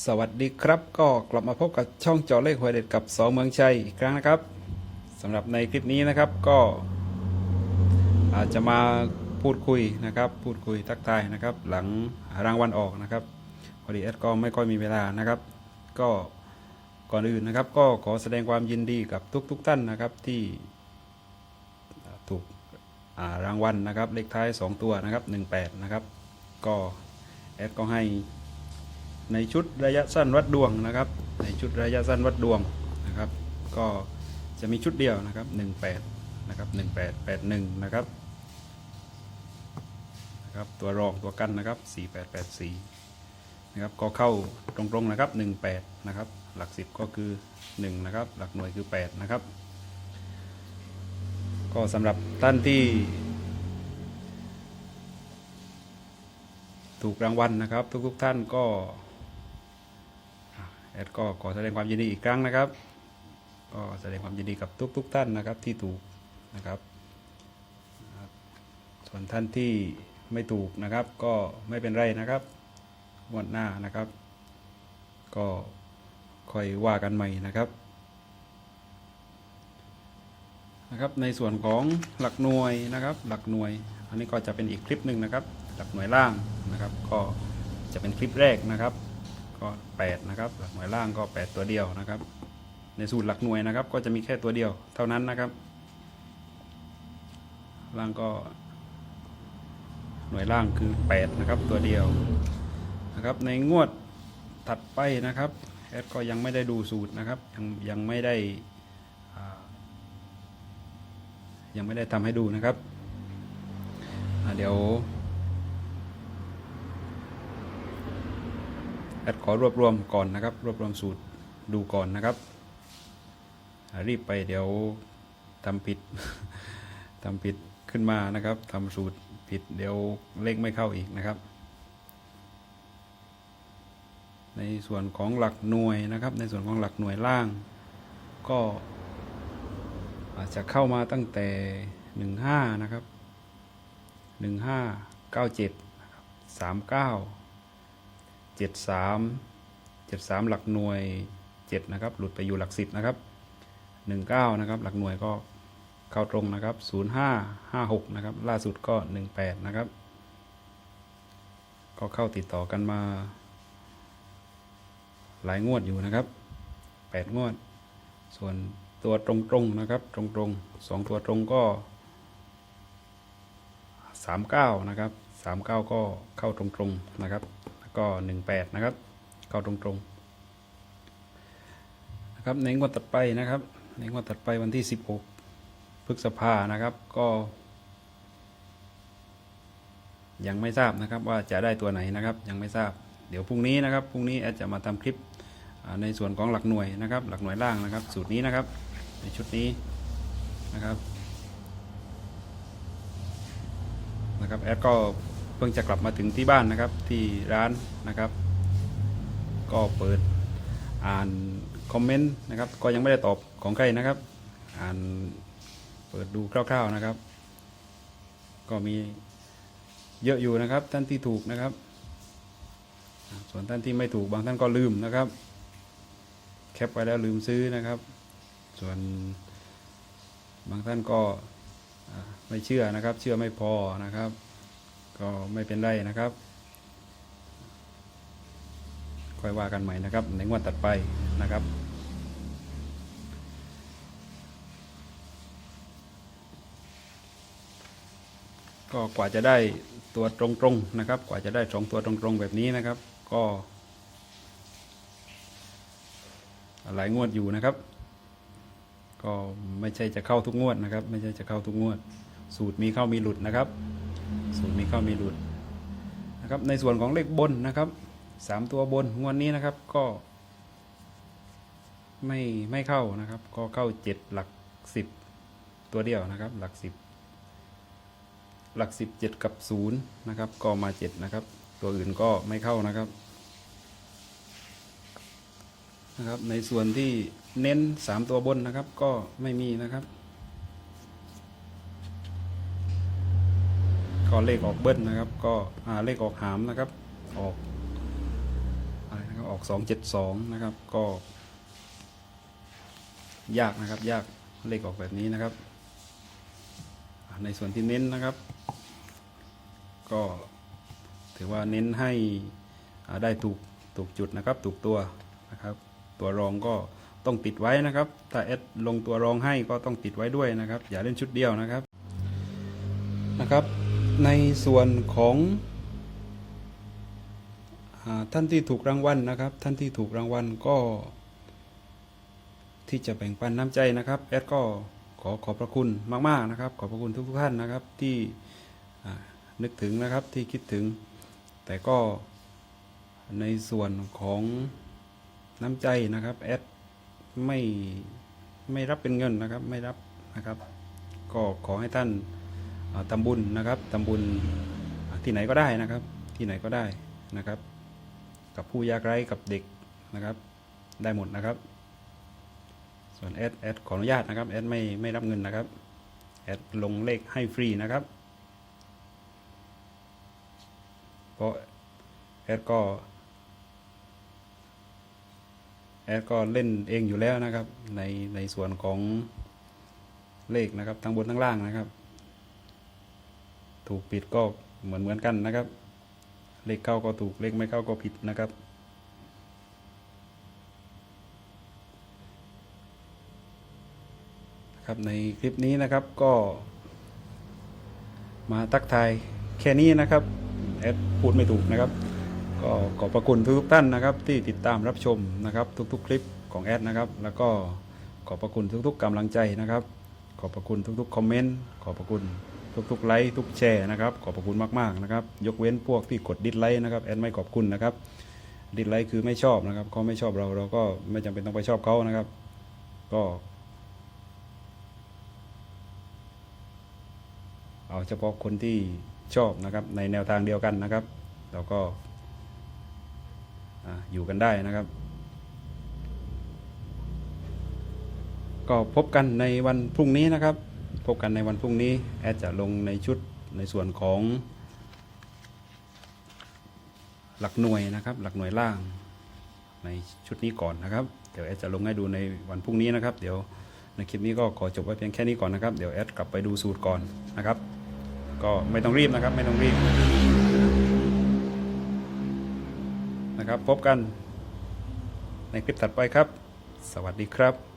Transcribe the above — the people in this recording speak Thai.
สวัสดีครับ ก็กลับมาพบกับช่องจอเลขหวยเด็ดกับสองเมืองชัยอีกครั้งนะครับสำหรับในคลิปนี้นะครับก็อาจจะมาพูดคุยนะครับ พูดคุยทักทายนะครับ หลังรางวัลออกนะครับพอดีแอดก็ไม่ค่อยมีเวลานะครับ ก็ก่อนอื่นนะครับ ก็ขอแสดงความยินดีกับทุกๆทท่านนะครับที่ถูกรางวัลนะครับเลขท้าย 2 ตัวนะครับ 18 นะครับ ก็แอดก็ให้ ในชุดระยะสั้นวัดดวงนะครับ ในชุดระยะสั้นวัดดวงนะครับ ก็จะมีชุดเดียวนะครับ 18 นะครับ 1881 นะครับนะครับ ตัวรองตัวกันนะครับ 4884 นะครับ ก็เข้าตรงๆนะครับ 18 นะครับ หลัก 10 ก็คือ 1 นะครับ หลักหน่วยคือ 8 นะครับ ก็สำหรับท่านที่ถูกรางวัลนะครับ ทุกๆทท่านก็ แอดก็ขอแสดงความยินดีอีกครั้งนะครับ ก็แสดงความยินดีกับทุกๆทท่านนะครับที่ถูกนะครับ ส่วนท่านที่ไม่ถูกนะครับ ก็ไม่เป็นไรนะครับงวดหน้านะครับ ก็ค่อยว่ากันใหม่นะครับนะครับ ในส่วนของหลักหน่วยนะครับ หลักหน่วย อันนี้ก็จะเป็นอีกคลิปหนึ่งนะครับ หลักหน่วยล่างนะครับ ก็จะเป็นคลิปแรกนะครับ ก็ 8 นะครับ หลักหน่วยล่างก็ 8 ตัวเดียวนะครับ ในสูตรหลักหน่วยนะครับ ก็จะมีแค่ตัวเดียวเท่านั้นนะครับ ล่างก็ หน่วยล่างคือ 8 นะครับ ตัวเดียวนะครับ ในงวดถัดไปนะครับแอดก็ยังไม่ได้ดูสูตรนะครับ ยังยังไม่ได้ยังไม่ได้ทำให้ดูนะครับ เดี๋ยว แอดขอรวบรวมก่อนนะครับ รวบรวมสูตรดูก่อนนะครับ รีบไปเดี๋ยวทำผิดทำผิดขึ้นมานะครับทำสูตรผิดเดี๋ยวเลขไม่เข้าอีกนะครับ ในส่วนของหลักหน่วยนะครับ ในส่วนของหลักหน่วยล่าง ก็อาจจะเข้ามาตั้งแต่ 15 นะครับหนึ่ง ห้าเจ็ดสามเจ็ดสามหลักหน่วยเจ็ดนะครับ หลุดไปอยู่หลักสิบนะครับหนึ่งเก้านะครับ หลักหน่วยก็เข้าตรงนะครับศูนย์ห้าห้าหกนะครับ ล่าสุดก็หนึ่งแปดนะครับ ก็เข้าติดต่อกันมา หลายงวดอยู่นะครับแปดงวด ส่วนตัวตรงๆนะครับ ตรงๆสองตัวตรงก็สามเก้านะครับสามเก้าก็เข้าตรงๆนะครับ ก็หนึ่งแปดนะครับ เข้าตรงๆนะครับในงวดตัดไปนะครับ ในงวดตัดไปวันที่สิบหกพฤษภานะครับก็ ยังไม่ทราบนะครับว่าจะได้ตัวไหนนะครับ ยังไม่ทราบ เดี๋ยวพรุ่งนี้นะครับพรุ่งนี้แอดจะมาทำคลิปในส่วนของหลักหน่วยนะครับ หลักหน่วยล่างนะครับ สูตรนี้นะครับ ในชุดนี้นะครับนะครับแอดก็ พิ่งจะกลับมาถึงที่บ้านนะครับที่ร้านนะครับ ก็เปิดอ่านคอมเมนต์นะครับ ก็ยังไม่ได้ตอบของใครนะครับ อ่านเปิดดูคร่าวๆนะครับ ก็มีเยอะอยู่นะครับท่านที่ถูกนะครับ ส่วนท่านที่ไม่ถูกบางท่านก็ลืมนะครับ แคปไว้แล้วลืมซื้อนะครับ ส่วนบางท่านก็ไม่เชื่อนะครับ เชื่อไม่พอนะครับ ก็ไม่เป็นไรนะครับค่อยว่ากันใหม่นะครับ ในงวดตัดไปนะครับ ก็กว่าจะได้ตัวตรงๆนะครับ กว่าจะได้สองตัวตรงๆแบบนี้นะครับ ก็หลายงวดอยู่นะครับ ก็ไม่ใช่จะเข้าทุกงวดนะครับ ไม่ใช่จะเข้าทุกงวด สูตรมีเข้ามีหลุดนะครับ สูตรมีเข้ามีหลุดนะครับในส่วนของเลขบนนะครับสามตัวบนงวดนี้นะครับก็ ไม่ไม่เข้านะครับ ก็เข้าเจ็ดหลักสิบตัวเดียวนะครับ หลักสิบหลักสิบเจ็ดกับศูนย์นะครับ ก็มาเจ็ดนะครับ ตัวอื่นก็ไม่เข้านะครับนะครับ ในส่วนที่เน้นสามตัวบนนะครับ ก็ไม่มีนะครับ ก็เลขออกเบิ้ลนะครับ ก็เลขออกหามนะครับ ออกอะไรนะครับออก272นะครับก็ ยากนะครับ ยากเลขออกแบบนี้นะครับ ในส่วนที่เน้นนะครับ ก็ถือว่าเน้นให้ได้ถูกถูกจุดนะครับ ถูกตัวนะครับ ตัวรองก็ต้องติดไว้นะครับ ถ้าเอดลงตัวรองให้ก็ต้องติดไว้ด้วยนะครับ อย่าเล่นชุดเดียวนะครับนะครับ ในส่วนของอท่านที่ถูกรางวัลนะครับ ท่านที่ถูกรางวัลก็ ที่จะแบ่งปันน้ำใจนะครับแอดก็ขอขอบพระคุณมาก ๆนะครับ ขอบพระคุณทุกๆท่านนะครับที่นึกถึงนะครับที่คิดถึง แต่ก็ในส่วนของน้ำใจนะครับแอดไม่ไม่รับเป็นเงินนะครับไม่รับนะครับ ก็ขอให้ท่าน ทำบุญนะครับทำบุญที่ไหนก็ได้นะครับ ที่ไหนก็ได้นะครับ กับผู้ยากไร้กับเด็กนะครับ ได้หมดนะครับ ส่วนแอดแอดขออนุญาตนะครับแอดไม่ไม่รับเงินนะครับแอดลงเลขให้ฟรีนะครับเพราะแอดก็แอดก็เล่นเองอยู่แล้วนะครับ ในในส่วนของเลขนะครับทั้งบนทั้งล่างนะครับ ถูกผิดก็เหมือนเหมือนกันนะครับ เลขเข้าก็ถูกเลขไม่เข้าก็ผิดนะครับ ครับในคลิปนี้นะครับก็ มาทักทายแค่นี้นะครับแอดพูดไม่ถูกนะครับ ก็ขอบพระคุณทุกท่านนะครับ ที่ติดตามรับชมนะครับ ทุกๆ คลิปของแอดนะครับ แล้วก็ขอบพระคุณทุกๆกำลังใจนะครับ ขอบพระคุณทุกๆ คอมเมนต์ ขอบพระคุณ ทุกๆไลค์ทุกแชร์นะครับ ขอบพระคุณมากๆนะครับ ยกเว้นพวกที่กดดิสไลค์นะครับแอดไม่ขอบคุณนะครับดิสไลค์คือไม่ชอบนะครับเขาไม่ชอบเราเราก็ไม่จำเป็นต้องไปชอบเขานะครับ ก็ เอาเฉพาะคนที่ชอบนะครับในแนวทางเดียวกันนะครับ เราก็ออยู่กันได้นะครับ ก็พบกันในวันพรุ่งนี้นะครับ พบกันในวันพรุ่งนี้แอดจะลงในชุดในส่วนของ หลักหน่วยนะครับ หลักหน่วยล่าง ในชุดนี้ก่อนนะครับเดี๋ยวแอดจะลงให้ดูในวันพรุ่งนี้นะครับ เดี๋ยวในคลิปนี้ก็ขอจบไว้เพียงแค่นี้ก่อนนะครับ เดี๋ยวแอดกลับไปดูสูตรก่อนนะครับ ก็ไม่ต้องรีบนะครับ ไม่ต้องรีบนะครับ พบกันในคลิปถัดไปครับ สวัสดีครับ